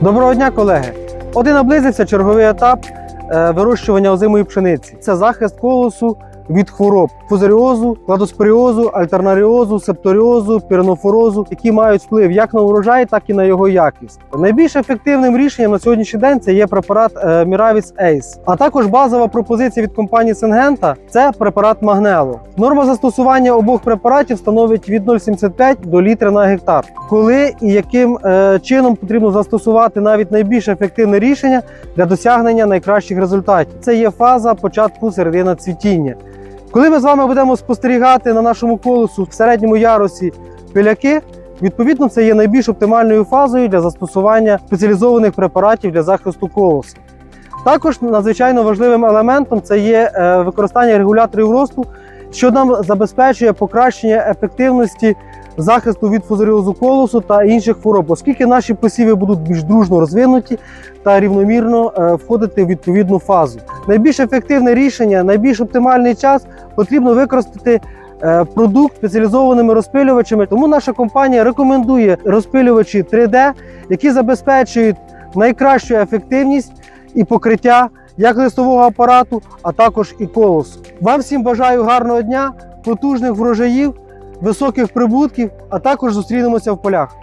Доброго дня, колеги! От і наблизився черговий етап е, вирощування озимої пшениці. Це захист колосу від хвороб фузаріозу, кладоспоріозу, альтернаріозу, септоріозу, піренофорозу, які мають вплив як на урожай, так і на його якість. Найбільш ефективним рішенням на сьогоднішній день це є препарат е, Miravis Ace. А також базова пропозиція від компанії Сингента це препарат Магнело. Норма застосування обох препаратів становить від 0,75 до літра на гектар. Коли і яким е, чином потрібно застосувати навіть найбільш ефективне рішення для досягнення найкращих результатів. Це є фаза початку середина цвітіння. Коли ми з вами будемо спостерігати на нашому колесу в середньому ярусі пиляки, відповідно, це є найбільш оптимальною фазою для застосування спеціалізованих препаратів для захисту колоса. Також надзвичайно важливим елементом це є е, використання регуляторів росту, що нам забезпечує покращення ефективності захисту від фузаріозу колосу та інших хвороб, оскільки наші посіви будуть більш дружно розвинуті та рівномірно е, входити в відповідну фазу. Найбільш ефективне рішення, найбільш оптимальний час потрібно використати е, продукт спеціалізованими розпилювачами. Тому наша компанія рекомендує розпилювачі 3D, які забезпечують найкращу ефективність і покриття як листового апарату, а також і колосу. Вам всім бажаю гарного дня, потужних врожаїв, високих прибутків, а також зустрінемося в полях.